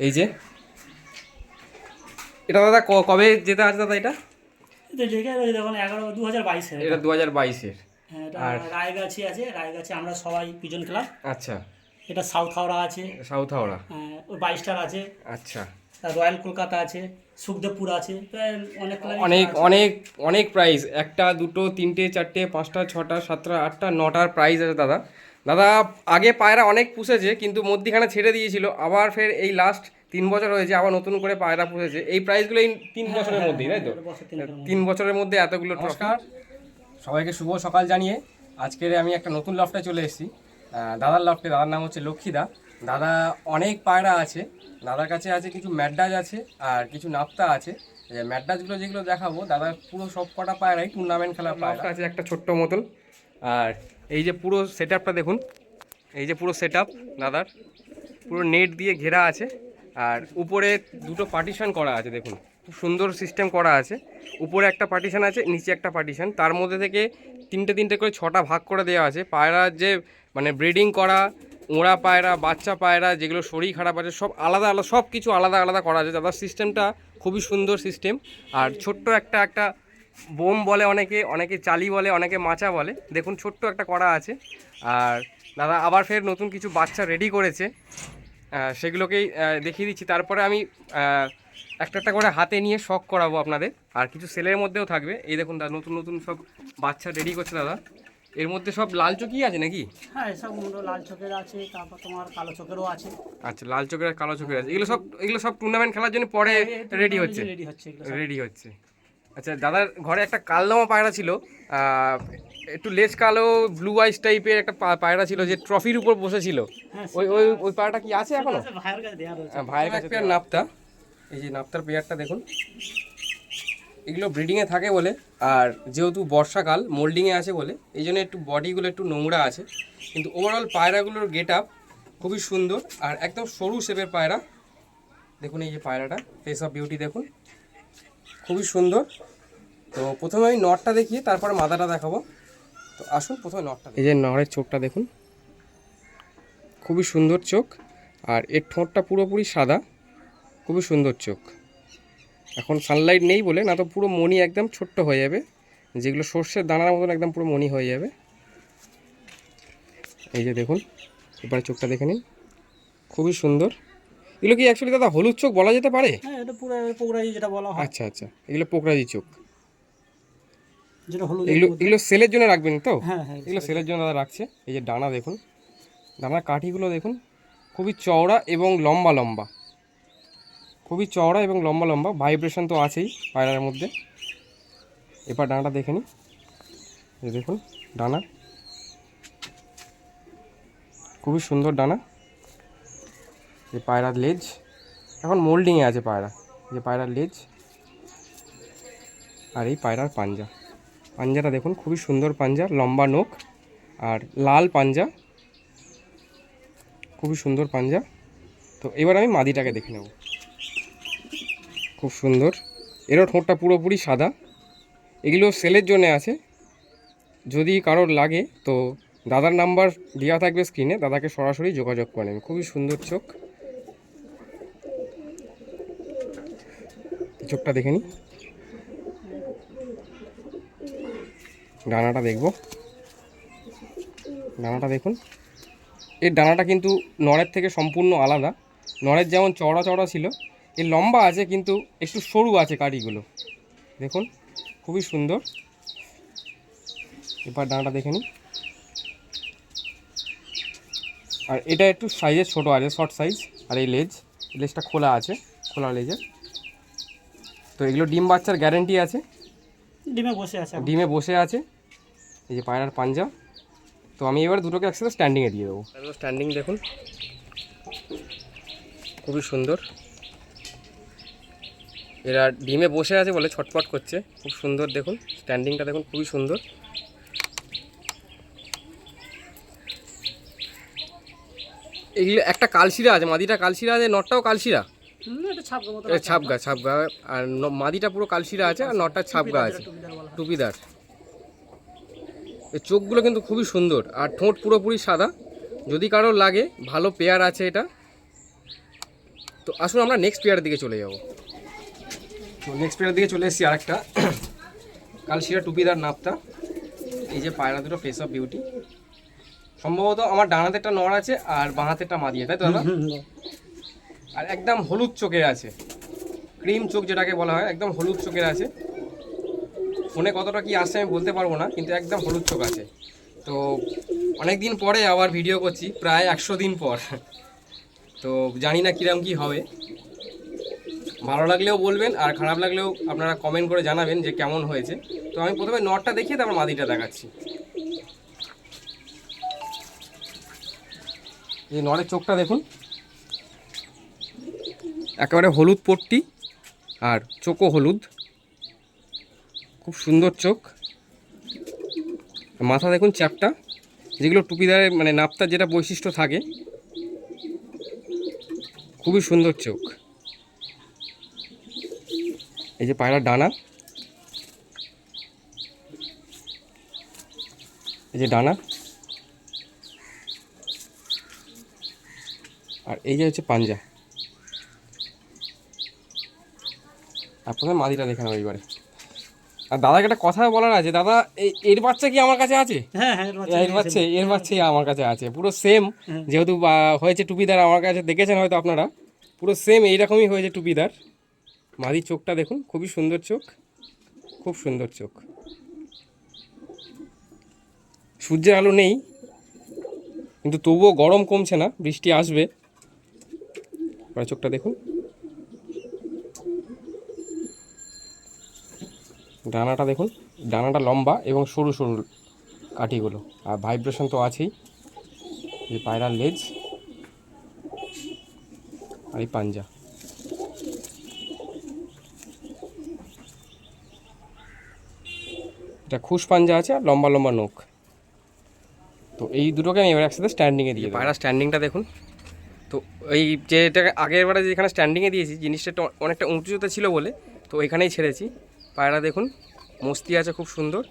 এই যে। এটা দাদা কবে যেতে আছে দাদা এটা? এটা দু হাজার বাইশের হ্যাঁ রায়গাছি আছে রায়গাছি আমরা সবাই পিজন ক্লাব। আচ্ছা। এটা সাউথ হাওড়া আছে। সাউথ হাওড়া। হ্যাঁ, আছে। আচ্ছা। রয়্যাল কলকাতা আছে সুখদেবপুর আছে অনেক অনেক অনেক অনেক প্রাইস একটা দুটো তিনটে চারটে পাঁচটা ছটা সাতটা আটটা নটার প্রাইস আছে দাদা। দাদা আগে পায়রা অনেক পুষেছে কিন্তু মধ্যিখানে ছেড়ে দিয়েছিল। আবার ফের এই লাস্ট তিন বছর হয়েছে আবার নতুন করে পায়রা পুষেছে। এই প্রাইসগুলো এই তিন বছরের মধ্যেই তাই তো। তিন বছরের মধ্যে। এতগুলো নমস্কার। সবাইকে শুভ সকাল জানিয়ে আজকের আমি একটা নতুন লফটে চলে এসেছি। দাদার লফটে দাদার নাম হচ্ছে লক্ষ্মীদা। দাদা অনেক পায়রা আছে দাদার কাছে আছে কিছু ম্যাডাজ আছে আর কিছু নাপ্তা আছে। ম্যাডাজগুলো যেগুলো দেখাবো দাদার পুরো সব কটা পায়রাই টুর্নামেন্ট খেলা পায়রা। আছে একটা ছোট্ট মতন। আর এই যে পুরো সেট দেখুন। এই যে পুরো সেট দাদার। পুরো নেট দিয়ে ঘেরা আছে। আর উপরে দুটো পার্টিশন করা আছে, দেখুন। খুব সুন্দর সিস্টেম করা আছে। উপরে একটা পার্টিশন আছে, নিচে একটা পার্টিশন তার মধ্যে থেকে তিনটে তিনটে করে ছটা ভাগ করে দেওয়া আছে। পায়রার যে মানে ব্রিডিং করা, ওড়া পায়রা, বাচ্চা পায়রা, যেগুলো শরীর খারাপ আছে, সব আলাদা আলাদা সব কিছু আলাদা আলাদা করা আছে। দাদার সিস্টেমটা খুবই সুন্দর সিস্টেম আর ছোট্ট একটা একটা বোম বলে অনেকে অনেকে চালি বলে অনেকে মাচা বলে। দেখুন ছোট্ট একটা করা আছে। আর দাদা আবার ফের নতুন কিছু বাচ্চা রেডি করেছে। সেগুলোকেই দেখিয়ে দিচ্ছি। তারপরে আমি একটা একটা করে হাতে নিয়ে শখ করাবো আপনাদের। আর কিছু সেলের মধ্যেও থাকবে। এই দেখুন দাদা নতুন নতুন সব বাচ্চা রেডি করছে দাদা। এর মধ্যে সব লাল চকি আছে নাকি? হ্যাঁ মুন্ডো লাল চোখের আছে তারপর তোমার কালো চোখেরও আছে। আচ্ছা লাল চোখের কালো চোখের আছে। এগুলো সব এগুলো সব টুর্নামেন্ট খেলার জন্য পরে রেডি হচ্ছে। রেডি হচ্ছে রেডি হচ্ছে। আচ্ছা দাদার ঘরে একটা কালদমা পায়রা ছিল একটু লেজ কালো ব্লু আইস টাইপের একটা পায়রা ছিল যে ট্রফির উপর বসেছিল। হ্যাঁ, ওই ওই ওই পায়রাটা কি আছে এখনও? ভাইয়ের কাছে ভাইয়ের কাছে পেয়ার নাপতা। এই যে নাপতার পেয়ারটা দেখুন। এগুলো ব্রিডিংয়ে থাকে বলে আর যেহেতু বর্ষাকাল মোল্ডিংয়ে আছে বলে এই জন্য একটু বডিগুলো একটু নোংরা আছে। কিন্তু ওভারঅল পায়রাগুলোর গেট আপ খুবই সুন্দর আর একদম সরু শেপের পায়রা। দেখুন এই যে পায়রাটা ফেস অফ বিউটি দেখুন। খুবই সুন্দর। তো প্রথমে আমি নটটা দেখিয়ে তারপরে মাথাটা দেখাবো। তো আসুন, প্রথমে নটটা এই যে নড়ের চোখটা দেখুন। খুবই সুন্দর চোখ। আর এর ঠোঁটটা পুরোপুরি সাদা। খুবই সুন্দর চোখ। এখন সানলাইট নেই বলে, না তো পুরো মনি একদম ছোট্ট হয়ে যাবে। যেগুলো সর্ষের দানার মতন একদম পুরো মনি হয়ে যাবে। এই যে দেখুন, এবারে চোখটা দেখে নিন। খুবই সুন্দর। এগুলো কি অ্যাকচুয়ালি দাদা হলুদ চোখ বলা যেতে পারে? হ্যাঁ এটা পুরো পৌরাই যেটা বলা হয়। আচ্ছা আচ্ছা এগুলো পোকরাজি চোখ। যেটা হলুদ এগুলো এগুলো সেলের জন্য রাখবেন তো? হ্যাঁ হ্যাঁ এগুলো সেলের জন্য দাদা রাখছে। এই যে ডানা দেখুন ডানার কাঠিগুলো দেখুন খুবই চওড়া এবং লম্বা লম্বা। খুবই চওড়া এবং লম্বা লম্বা ভাইব্রেশন তো আছেই পায়রার মধ্যে। এবার ডানাটা দেখে নিই। দেখুন ডানা। খুবই সুন্দর ডানা। যে পায়রার লেজ, এখন মোল্ডিংয়ে আছে পায়রা, যে পায়রার লেজ আর এই পায়রার পাঞ্জা। পাঞ্জাটা দেখুন, খুবই সুন্দর পাঞ্জা, লম্বা নোক আর লাল পাঞ্জা, খুবই সুন্দর পাঞ্জা। তো এবার আমি মাদিটাকে দেখে নেব। খুব সুন্দর। এরও ঠোঁটটা পুরোপুরি সাদা। এগুলো সেলের জন্য আছে। যদি কারোর লাগে, তো দাদার নাম্বার দেওয়া থাকবে স্ক্রিনে, দাদাকে সরাসরি যোগাযোগ করেন খুবই সুন্দর চোখ। চোখটা দেখে নিই ডানাটা দেখব। ডানাটা দেখুন। এর ডানাটা কিন্তু নড়ের থেকে সম্পূর্ণ আলাদা। নড়ের যেমন চওড়া চওড়া ছিল, এর লম্বা আছে কিন্তু একটু সরু আছে কাঠিগুলো দেখুন, খুবই সুন্দর। এবার ডানাটা দেখে নিই আর এটা একটু সাইজে ছোট আছে শর্ট সাইজ আর এই লেজ লেজটা খোলা আছে, খোলা লেজের তো এগুলো ডিম বাচ্চার গ্যারেন্টি আছে? ডিমে বসে আছে ডিমে বসে আছে। এই যে পায়রার পাঞ্জা। তো আমি এবার দুটোকে একসাথে স্ট্যান্ডিংয়ে দিয়ে দেবো। স্ট্যান্ডিং দেখুন। খুবই সুন্দর। এরা ডিমে বসে আছে বলে ছটপট করছে। খুব সুন্দর দেখুন। স্ট্যান্ডিংটা দেখুন খুবই সুন্দর। এগুলো একটা কালশিরা আছে মাদিটা কালশিরা আছে নটটাও কালশিরা। ছাপগা ছাপগা ছাপগা। আর মাদিটা পুরো কালশিরা আছে আর নটটা ছাপগা আছে। টুপিদার এই চোখগুলো কিন্তু খুবই সুন্দর আর ঠোঁট পুরোপুরি সাদা। যদি কারোর লাগে ভালো পেয়ার আছে এটা। তো আসুন আমরা নেক্সট পেয়ারের দিকে চলে যাব। তো নেক্সট পেয়ারের দিকে চলে এসেছি আরেকটা। কালশিরা টুপিদার নাপটা এই যে পায়রা দুটো ফেস অফ বিউটি সম্ভবত আমার ডান হাতেরটা নড় আছে আর বাঁ হাতেরটা মাদিয়ে তাই তো দাদা? আর একদম হলুদ চোখের আছে। ক্রিম চোখ যেটাকে বলা হয়, একদম হলুদ চোখের আছে। ফোনে কতটা কি আসছে আমি বলতে পারব না, কিন্তু একদম হলুদ চোখ আছে। তো অনেক দিন পরে আবার ভিডিও করছি, প্রায় একশো দিন পর। তো জানি না কিরম কি হবে। ভালো লাগলেও বলবেন, আর খারাপ লাগলেও আপনারা কমেন্ট করে জানাবেন যে কেমন হয়েছে। তো আমি প্রথমে নটটা দেখিয়ে তারপর মাদিটা দেখাচ্ছি। এই নরের চোখটা দেখুন। একেবারে হলুদ পট্টি আর চোখও হলুদ। খুব সুন্দর চোখ। মাথা দেখুন চ্যাপটা, যেগুলো টুপিদারের মানে নাপতার যেটা বৈশিষ্ট্য থাকে। খুবই সুন্দর চোখ। এই যে পায়রার ডানা। এই যে ডানা। আর এই যে হচ্ছে পাঞ্জা। আর প্রথমে মাদিটা দেখে নেব এইবারে। আর দাদাকে একটা কথা বলার আছে দাদা এই এর বাচ্চা কি আমার কাছে আছে? হ্যাঁ হ্যাঁ এর বাচ্চা এর বাচ্চাই আমার কাছে আছে পুরো সেম যেহেতু হয়েছে টুপিদার আমার কাছে দেখেছেন হয়তো আপনারা পুরো সেম এইরকমই হয়েছে টুপিদার। মাদির চোখটা দেখুন খুবই সুন্দর চোখ খুব সুন্দর চোখ। সূর্যের আলো নেই কিন্তু তবুও গরম কমছে না বৃষ্টি আসবে। চোখটা দেখুন। ডানাটা দেখুন ডানাটা লম্বা এবং সরু সরু কাঠিগুলো আর ভাইব্রেশন তো আছেই। এই পায়রার লেজ আর এই পাঞ্জা। এটা খুশ পাঞ্জা আছে আর লম্বা লম্বা নখ। তো এই দুটোকে আমি এবার একসাথে স্ট্যান্ডিংয়ে দিয়ে পায়রা স্ট্যান্ডিংটা দেখুন। তো এই যেটা আগের বারে যেখানে স্ট্যান্ডিংয়ে দিয়েছি জিনিসটা একটু অনেকটা উঁচুতে ছিল বলে তো এখানেই ছেড়েছি। পায়রা দেখুন, মস্তি আছে, খুব সুন্দর।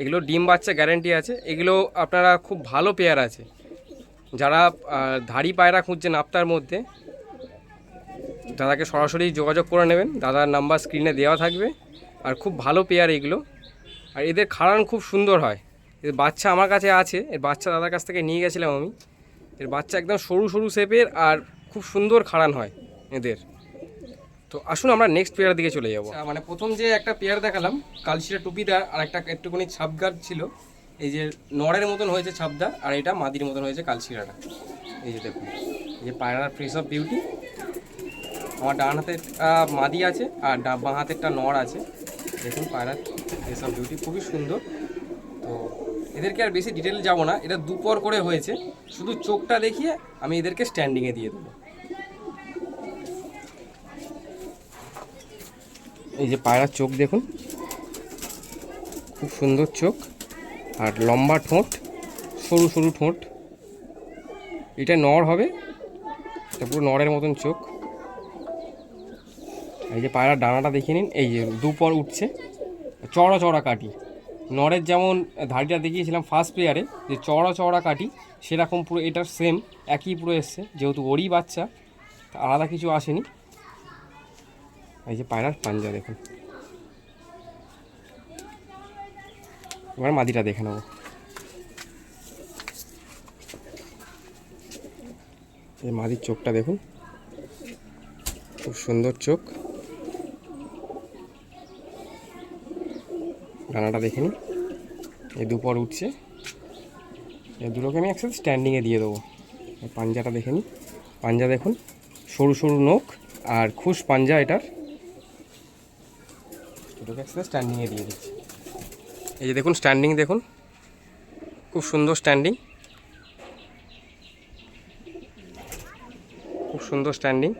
এগুলো ডিম বাচ্চা গ্যারেন্টি আছে। এগুলো আপনারা খুব ভালো পেয়ার আছে। যারা ধাড়ি পায়রা খুঁজছেন আপনার মধ্যে দাদাকে সরাসরি যোগাযোগ করে নেবেন। দাদার নাম্বার স্ক্রিনে দেওয়া থাকবে। আর খুব ভালো পেয়ার এগুলো। আর এদের খাড়ান খুব সুন্দর হয়। এর বাচ্চা আমার কাছে আছে। এর বাচ্চা দাদার কাছ থেকে নিয়ে গেছিলাম আমি। এর বাচ্চা একদম সরু সরু শেপের আর খুব সুন্দর খাড়ান হয় এদের। তো আসুন আমরা নেক্সট পেয়ারের দিকে চলে যাব। মানে প্রথম যে একটা পেয়ার দেখালাম, কালশিরা টুপিদার আর একটা একটুখানি ছাপগার ছিল। এই যে নড়ের মতন হয়েছে ছাপদা আর এটা মাদির মতন হয়েছে কালশিরাটা। এই যে দেখুন, এই যে পায়রার ফ্রেস অফ বিউটি আমার ডান হাতে মাদি আছে, আর বাঁ একটা নড় আছে। দেখুন, পায়রার ফ্রেস অফ বিউটি খুবই সুন্দর। তো এদেরকে আর বেশি ডিটেল যাব না, এটা দুপর করে হয়েছে। শুধু চোখটা দেখিয়ে আমি এদেরকে স্ট্যান্ডিংয়ে দিয়ে দেবো। এই যে পায়রার চোখ দেখুন। খুব সুন্দর চোখ। আর লম্বা ঠোঁট, সরু সরু ঠোঁট। এটা নড় হবে। এটা পুরো নড়ের মতন চোখ। এই যে পায়রার ডানাটা দেখে নিন। এই যে দুপর উঠছে। চড়া চড়া কাটি। নড়ের যেমন ধাড়িটা দেখিয়েছিলাম ফার্স্ট প্লেয়ারে যে চড়া চড়া কাটি, সেরকম পুরো এটার সেম একই পুরো এসছে। যেহেতু ওরই বাচ্চা আলাদা কিছু আসেনি। এই যে পায়রার পাঞ্জা দেখুন। এবার মাদিটা দেখে নেব। এই মাদির চোখটা দেখুন। খুব সুন্দর চোখ। ডানাটা দেখে নিন। এই দুপর উঠছে। এই দুটোকে আমি একসাথে স্ট্যান্ডিংয়ে দিয়ে দেবো। পাঞ্জাটা দেখে নিন। পাঞ্জা দেখুন। সরু সরু নখ আর খুশ পাঞ্জা এটার। একসাথে স্ট্যান্ডিংয়ে দিয়ে দিচ্ছি। এই যে দেখুন স্ট্যান্ডিং দেখুন। খুব সুন্দর স্ট্যান্ডিং খুব সুন্দর স্ট্যান্ডিং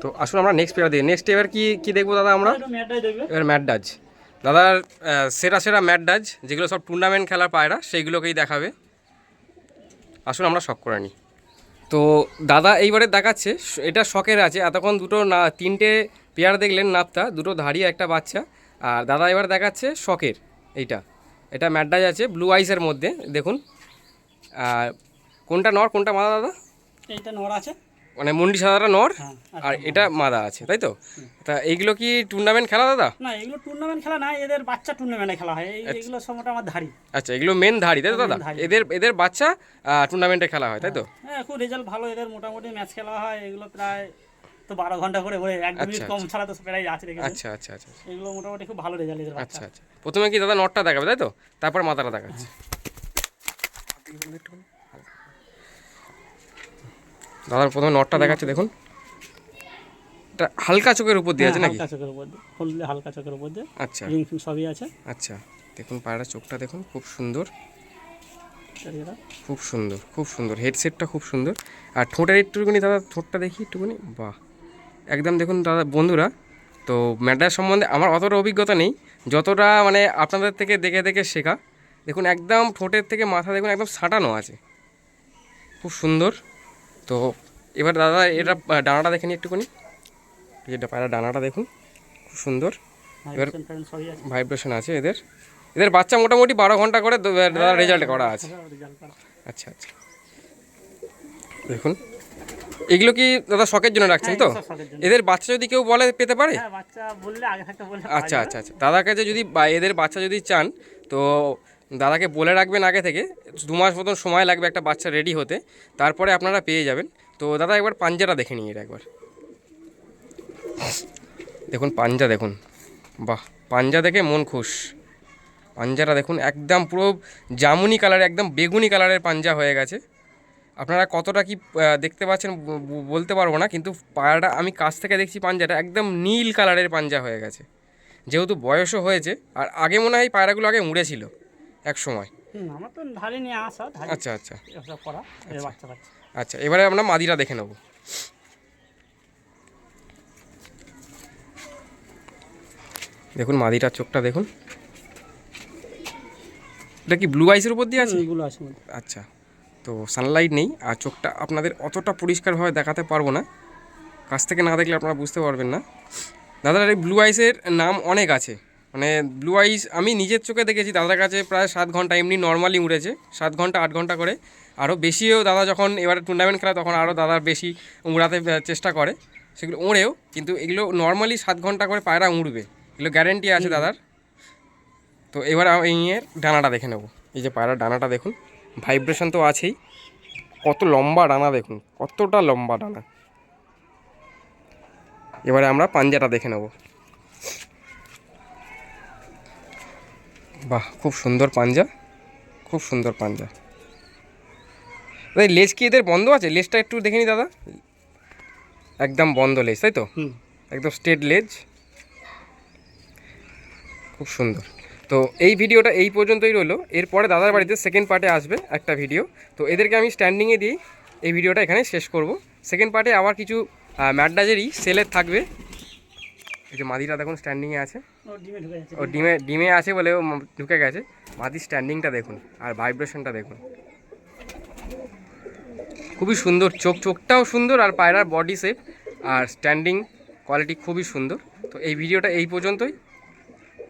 তো আসুন আমরা নেক্সট পেয়ার দিই নেক্সট এবার কি কি দেখব দাদা আমরা? এবার ম্যাট ডাজ। দাদার সেরা সেরা ম্যাট ডাজ যেগুলো সব টুর্নামেন্ট খেলার পায়রা সেইগুলোকেই দেখাবে। আসুন আমরা শখ করে নিই। তো দাদা এইবারে দেখাচ্ছে, এটা শখের আছে। এতক্ষণ দুটো না, তিনটে পেয়ার দেখলেন নাপতা দুটো ধাড়ি, একটা বাচ্চা। আর দাদা এবার দেখাচ্ছে শখের, এইটা। এটা ম্যাডাজ আছে ব্লু আইসের মধ্যে, দেখুন। আর কোনটা নর, কোনটা মাদা দাদা? এইটা নর আছে। মানে মুন্ডি সাদাটা নর হ্যাঁ আর এটা মাদা আছে তাই তো? তা এইগুলো কি টুর্নামেন্ট খেলা দাদা? না এগুলো টুর্নামেন্ট খেলা না এদের বাচ্চা টুর্নামেন্টে খেলা হয়। এই এগুলো সব মোটামুটি আমার ধারি আচ্ছা এগুলো মেন ধাড়ি তাই তো দাদা? এদের এদের বাচ্চা টুর্নামেন্টে খেলা হয় তাই তো? হ্যাঁ খুব রেজাল্ট ভালো এদের মোটামুটি ম্যাচ খেলা হয়। এগুলো প্রায় তো বারো ঘণ্টা করে ওরে এক মিনিট আচ্ছা, কম ছাড়া তো প্রায় আছে দেখেছি। আচ্ছা আচ্ছা আচ্ছা এগুলো মোটামুটি খুব ভালো রেজাল্ট এদের আচ্ছা আচ্ছা। প্রথমে কি দাদা নটটা দেখাবে তাই তো? তারপর মাথাটা দেখাচ্ছে। দাদার প্রথমে নটটা দেখাচ্ছে দেখুন। এটা হালকা চোখের উপর দিয়ে আছে হ্যাঁ, নাকি? হালকা চোখের উপর দিয়ে হালকা চোখের উপর দিয়ে। আচ্ছা। রিং ফিং সবই আছে। আচ্ছা দেখুন পায়রা চোখটা দেখুন খুব সুন্দর। খুব সুন্দর খুব সুন্দর। হেডসেটটা খুব সুন্দর। আর ঠোঁটের একটুখানি দাদা ঠোঁটটা দেখি একটুখানি। বাহ। একদম দেখুন দাদা বন্ধুরা তো ম্যাটার সম্বন্ধে আমার অতটা অভিজ্ঞতা নেই। যতটা মানে আপনাদের থেকে দেখে দেখে শেখা। দেখুন একদম ঠোঁটের থেকে মাথা দেখুন একদম সাঁটানো আছে। খুব সুন্দর। তো এবার দাদা এটা ডানাটা দেখেনি একটুখানি। যেটা পায়রা ডানাটা দেখুন খুব সুন্দর। এবার- ভাইব্রেশন আছে। এদের। এদের বাচ্চা মোটামুটি বারো ঘণ্টা করে দাদা রেজাল্ট করা আছে। আচ্ছা আচ্ছা। দেখুন এগুলো কি দাদা শখের জন্য রাখছেন তো? হ্যাঁ, জন্য। এদের বাচ্চা যদি কেউ বলে পেতে পারে? হ্যাঁ আচ্ছা আচ্ছা আচ্ছা। দাদার কাছে যদি এদের বাচ্চা যদি চান তো দাদাকে বলে রাখবেন আগে থেকে, দু মাস মতন সময় লাগবে একটা বাচ্চা রেডি হতে, তারপরে আপনারা পেয়ে যাবেন। তো দাদা, একবার পাঞ্জাটা দেখে এটা একবার। দেখুন, পাঞ্জা দেখুন। বাহ, পাঞ্জা দেখে মন খুশ। পাঞ্জাটা দেখুন, একদম পুরো জামুনি কালার একদম বেগুনি কালারের পাঞ্জা হয়ে গেছে। আপনারা কতটা কি দেখতে পাচ্ছেন বলতে পারব না, কিন্তু পায়রাটা আমি কাছ থেকে দেখছি পাঞ্জাটা, একদম নীল কালারের পাঞ্জা হয়ে গেছে। যেহেতু বয়সও হয়েছে, আর আগে মনে হয় পায়রাগুলো আগে উড়েছিল। এক সময়? আমার তো ধারে নিয়ে আসা আচ্ছা আচ্ছা। করা বাচ্চা বাচ্চা। আচ্ছা এবারে আমরা মাদিরা দেখে নেব। দেখুন মাদিটার চোখটা দেখুন। এটা কি ব্লু আইসের উপর দিয়ে আছে? আছে মধ্যে। আচ্ছা তো সানলাইট নেই আর চোখটা আপনাদের অতটা পরিষ্কারভাবে দেখাতে পারব না। কাছ থেকে না দেখলে আপনারা বুঝতে পারবেন না। দাদার এই ব্লু আইসের নাম অনেক আছে। মানে ব্লু আইস আমি নিজের চোখে দেখেছি দাদার কাছে প্রায় সাত ঘণ্টা এমনি নর্মালি উড়েছে সাত ঘণ্টা আট ঘণ্টা করে। আরও বেশিও দাদা যখন এবারে টুর্নামেন্ট খেলা তখন আরও দাদার বেশি উড়াতে চেষ্টা করে। সেগুলো ওড়েও কিন্তু এগুলো নর্মালি সাত ঘণ্টা করে পায়রা উড়বে। এগুলো গ্যারেন্টি আছে দাদার। তো এবার আমি এর ডানাটা দেখে নেব। এই যে পায়রার ডানাটা দেখুন ভাইব্রেশন তো আছেই। কত লম্বা ডানা দেখুন কতটা লম্বা ডানা। এবারে আমরা পাঞ্জাটা দেখে নেব। বাহ খুব সুন্দর পাঞ্জা। খুব সুন্দর পাঞ্জা। দাদা এই লেজ কি এদের বন্ধ আছে? লেজটা একটু দেখে নি দাদা। একদম বন্ধ লেজ তাই তো? একদম স্ট্রেট লেজ। খুব সুন্দর। তো এই ভিডিওটা এই পর্যন্তই রইল। এরপরে দাদার বাড়িতে সেকেন্ড পার্টে আসবে একটা ভিডিও তো এদেরকে আমি স্ট্যান্ডিংয়ে দিই এই ভিডিওটা এখানে শেষ করব। সেকেন্ড পার্টে আবার কিছু ম্যাডাজেরই সেলের থাকবে। এই যে মাদিটা দেখুন স্ট্যান্ডিংয়ে আছে। ও ডিমে ঢুকে যাচ্ছে। ও ডিমে ডিমে আছে বলে ও ঢুকে গেছে। মাদির স্ট্যান্ডিংটা দেখুন আর ভাইব্রেশনটা দেখুন। খুবই সুন্দর চোখ চোখটাও সুন্দর আর পায়রার বডি শেপ আর স্ট্যান্ডিং কোয়ালিটি খুবই সুন্দর। তো এই ভিডিওটা এই পর্যন্তই।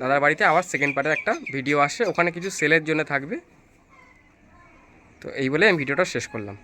দাদার বাড়িতে আবার সেকেন্ড পার্টের একটা ভিডিও আসে ওখানে কিছু সেলের জন্য থাকবে। তো এই বলে আমি ভিডিওটা শেষ করলাম।